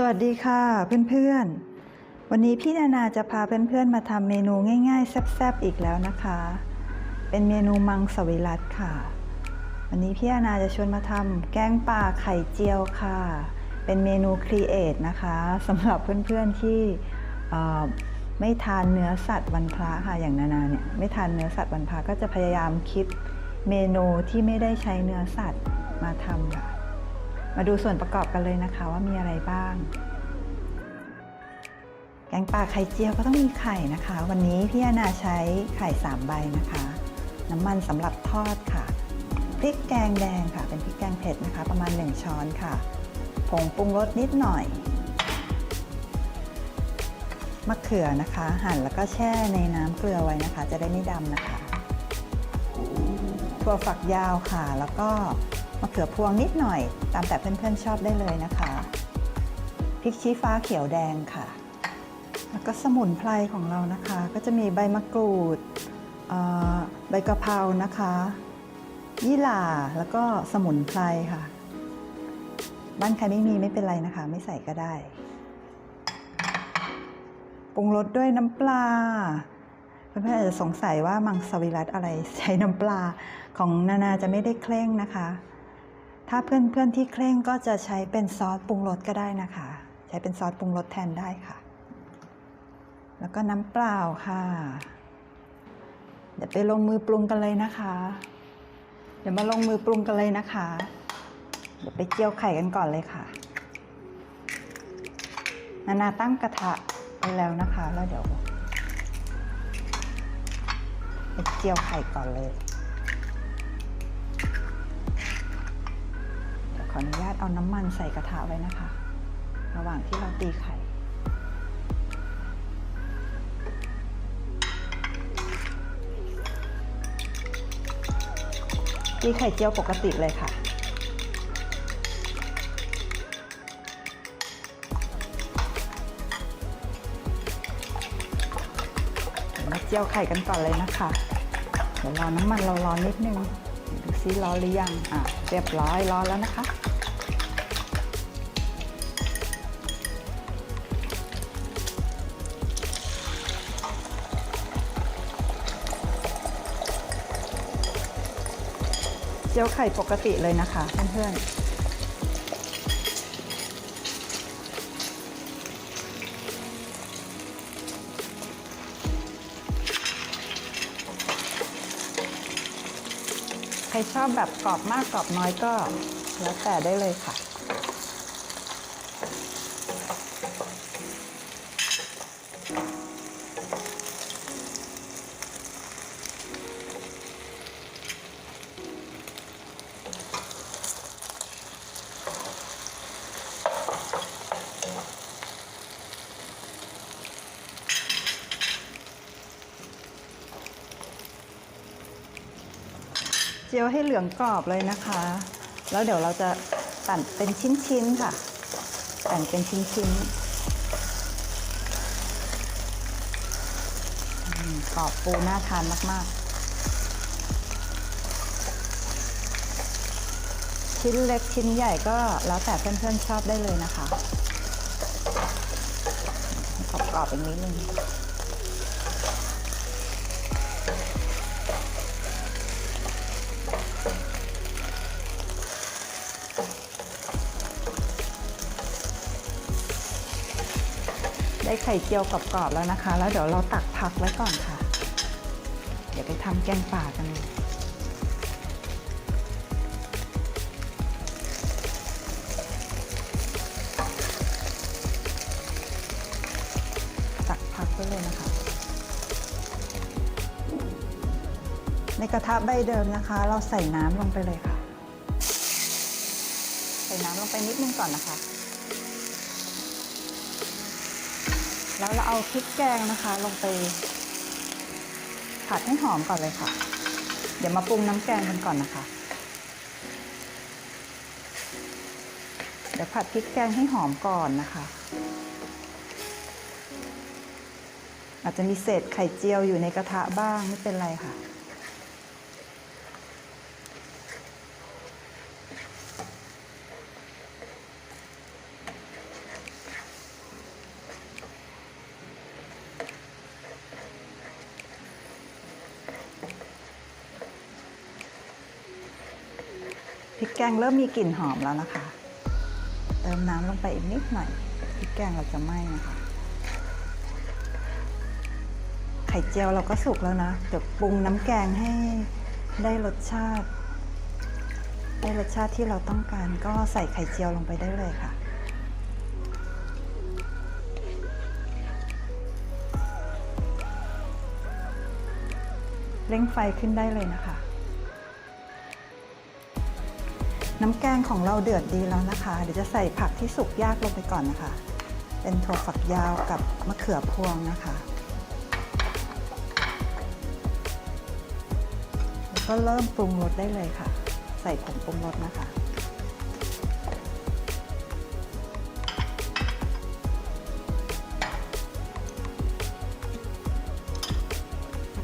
สวัสดีค่ะเพื่อนๆ วันนี้พี่นานาจะพาเพื่อนๆมาทำเมนูง่ายๆแซ่บๆอีกแล้วนะคะ เป็นเมนูมังสวิรัตค่ะ วันนี้พี่นานาจะชวนมาทำแกงป่าไข่เจียวค่ะ เป็นเมนูครีเอทนะคะสำหรับเพื่อนๆที่ไม่ทานเนื้อสัตว์วันพระค่ะอย่างนานาเนี่ยไม่ทานเนื้อสัตว์วันพระก็จะพยายามคิดเมนูที่ไม่ได้ใช้เนื้อสัตว์มาทำค่ะ มาดูส่วนประกอบกันเลยนะคะว่ามีอะไรบ้าง แกงป่าไข่เจียวก็ต้องมีไข่นะคะ วันนี้พี่อานาใช้ไข่3ใบนะคะ น้ำมันสำหรับทอดค่ะ พริกแกงแดงค่ะ เป็นพริกแกงเผ็ดนะคะ ประมาณ 1 ช้อนค่ะ ผงปรุงรสนิดหน่อย มะเขือนะคะ หั่นแล้วก็แช่ในน้ำเกลือไว้นะคะ จะได้ไม่ดำนะคะ ถั่วฝักยาวค่ะ แล้วก็ มะเขือพวงนิดหน่อย ตามแต่เพื่อนๆชอบได้เลยนะคะพริกชี้ฟ้าเขียวแดงค่ะ แล้วก็สมุนไพรของเรานะคะ ก็จะมีใบมะกรูดใบกะเพรานะคะ ยี่หร่าแล้วก็สมุนไพรค่ะ บ้านใครไม่มีไม่เป็นไรนะคะ ไม่ใส่ก็ได้ปรุงรสด้วยน้ำปลาเพื่อนๆอาจจะสงสัยว่ามังสวิรัตอะไรใช้น้ำปลาของนานาจะไม่ได้เคร่งนะคะ ถ้าเพื่อนๆที่เคร่งก็จะใช้เป็นซอสปรุงรสก็ได้นะคะ ใช้เป็นซอสปรุงรสแทนได้ค่ะ แล้วก็น้ำเปล่าค่ะ เดี๋ยวไปลงมือปรุงกันเลยนะคะ เดี๋ยวมาลงมือปรุงกันเลยนะคะ เดี๋ยวไปเจียวไข่กันก่อนเลยค่ะ นานาตั้งกระทะไปแล้วนะคะ แล้วเดี๋ยวไปเจียวไข่ก่อนเลย ออนุญาตเอาน้ำมันใส่กระทะไว้นะคะ ระหว่างที่เราตีไข่ตีไข่เจียวปกติเลยค่ะ มาเจียวไข่กันก่อนเลยนะคะ เดี๋ยวรอน้ำมันเราร้อนนิดนึง ซิร้อนหรือยังอะเรียบร้อยร้อนแล้วนะคะ เจียวไข่ปกติเลยนะคะเพื่อนๆ ครชอบแบบกรอบมากกรอบน้อยก็แล้วแต่ได้เลยค่ะ เจียวให้เหลืองกรอบเลยนะคะ แล้วเดี๋ยวเราจะตัดเป็นชิ้นๆค่ะแต่งเป็นชิ้นๆกรอบปูน่าทานมากๆ ชิ้นเล็กชิ้นใหญ่ก็แล้วแต่เพื่อนๆชอบได้เลยนะคะ กรอบๆอีกนิดนึง ได้ไข่เจียวกรอบๆแล้วนะคะ แล้วเดี๋ยวเราตักพักไว้ก่อนค่ะ เดี๋ยวไปทำแกงป่ากันเลยตักพักไว้เลยนะคะ ในกระทะใบเดิมนะคะ เราใส่น้ำลงไปเลยค่ะ ใส่น้ำลงไปนิดนึงก่อนนะคะ แล้วเราเอาพริกแกงนะคะ ลงไปผัดให้หอมก่อนเลยค่ะ เดี๋ยวมาปรุงน้ำแกงกันก่อนนะคะ เดี๋ยวผัดพริกแกงให้หอมก่อนนะคะ อาจจะมีเศษไข่เจียวอยู่ในกระทะบ้างไม่เป็นไรค่ะ พริกแกงเริ่มมีกลิ่นหอมแล้วนะคะ เติมน้ำลงไปอีกนิดหน่อยพริกแกงเราจะไหม้นะคะ ไข่เจียวเราก็สุกแล้วนะเดี๋ยวปรุงน้ำแกงให้ได้รสชาติ ได้รสชาติที่เราต้องการก็ใส่ไข่เจียวลงไปได้เลยค่ะเร่งไฟขึ้นได้เลยนะคะ น้ำแกงของเราเดือดดีแล้วนะคะ เดี๋ยวจะใส่ผักที่สุกยากลงไปก่อนนะคะ เป็นถั่วฝักยาวกับมะเขือพวงนะคะ แล้วก็เริ่มปรุงรสได้เลยค่ะ ใส่ผงปรุงรสนะคะ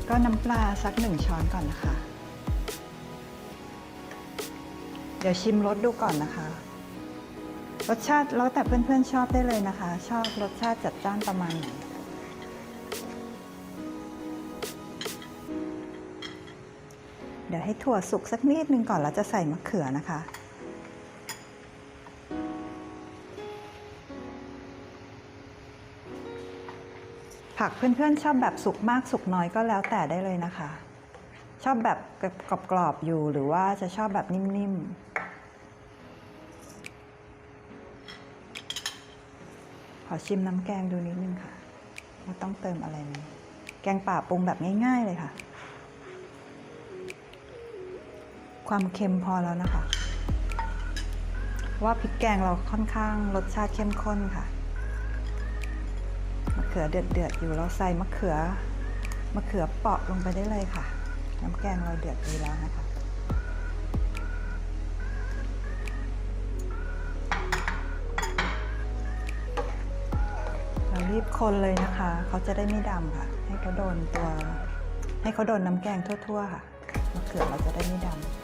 ก็น้ำปลาสักหนึ่งช้อนก่อนนะคะ เดี๋ยวชิมรสดูก่อนนะคะ รสชาติแล้วแต่เพื่อนๆชอบได้เลยนะคะ ชอบรสชาติจัดจ้านประมาณไหนเดี๋ยวให้ถั่วสุกสักนิดนึงก่อนแล้วจะใส่มะเขือนะคะผักเพื่อนๆชอบแบบสุกมากสุกน้อยก็แล้วแต่ได้เลยนะคะ ชอบแบบกรอบๆอยู่หรือว่าจะชอบแบบนิ่มๆ อชิมน้ำแกงดูนิดนึงค่ะว่าต้องเติมอะไรไหมแกงป่าปรุงแบบง่าย ๆ เลยค่ะ ความเค็มพอแล้วนะคะ ว่าพริกแกงเราค่อนข้างรสชาติเข้มข้นค่ะมะเขือเดือดๆอยู่เราใส่มะเขือมะเขือเปาะลงไปได้เลยค่ะ น้ำแกงเราเดือดดีแล้วนะคะ บคนเลยนะคะ เขาจะได้ไม่ดำค่ะ ให้เขาโดนตัว ให้เขาโดนน้ำแกงทั่ว ๆ ค่ะมะเขือเราจะได้ไม่ดำ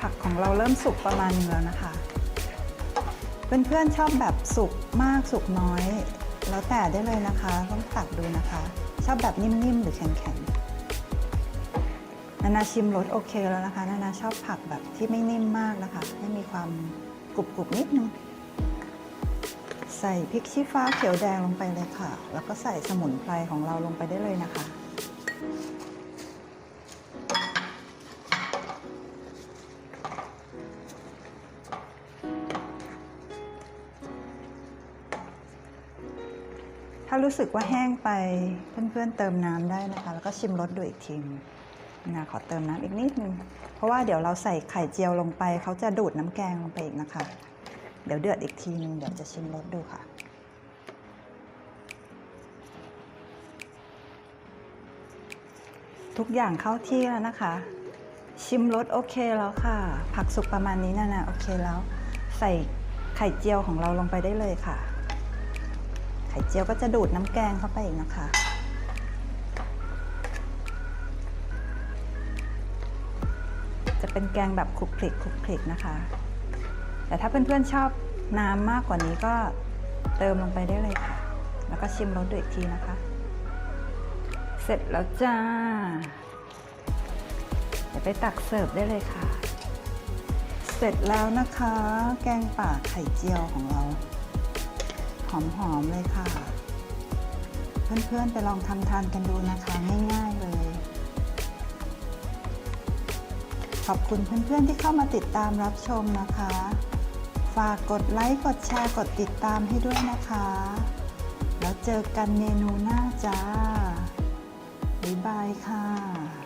ผักของเราเริ่มสุกประมาณนึงแล้วนะคะ เพื่อนๆชอบแบบสุกมากสุกน้อย แล้วแต่ได้เลยนะคะ ต้องตักดูนะคะ ชอบแบบนิ่มๆหรือแข็งๆนานาชิมรสโอเคแล้วนะคะ นานาชอบผักแบบที่ไม่นิ่มมากนะคะ ให้มีความกรุบๆนิดนึง ใส่พริกชี้ฟ้าเขียวแดงลงไปเลยค่ะ แล้วก็ใส่สมุนไพรของเราลงไปได้เลยนะคะ ถ้ารู้สึกว่าแห้งไปเพื่อนๆเติมน้ำได้นะคะ แล้วก็ชิมรสดูอีกทีนะขอเติมน้ำอีกนิดนึง เพราะว่าเดี๋ยวเราใส่ไข่เจียวลงไปเขาจะดูดน้ำแกงลงไปอีกนะคะ เดี๋ยวเดือดอีกทีนึงเดี๋ยวจะชิมรสดูค่ะทุกอย่างเข้าที่แล้วนะคะ ชิมรสโอเคแล้วค่ะ ผักสุกประมาณนี้นะนะโอเคแล้ว ใส่ไข่เจียวของเราลงไปได้เลยค่ะ ไข่เจียวก็จะดูดน้ำแกงเข้าไปอีกนะคะ จะเป็นแกงแบบคลุกคลิกคลุกคลิกนะคะ แต่ถ้าเพื่อนๆชอบน้ำมากกว่านี้ก็เติมลงไปได้เลยค่ะ แล้วก็ชิมรสดูอีกทีนะคะ เสร็จแล้วจ้า เดี๋ยวไปตักเสิร์ฟได้เลยค่ะ เสร็จแล้วนะคะ แกงป่าไข่เจียวของเรา หอมๆเลยค่ะ เพื่อนๆไปลองทำทานกันดูนะคะง่ายๆเลย ขอบคุณเพื่อนๆที่เข้ามาติดตามรับชมนะคะ ฝากกดไลค์กดแชร์กดติดตามให้ด้วยนะคะ แล้วเจอกันเมนูหน้าจ้าบ๊ายบายค่ะ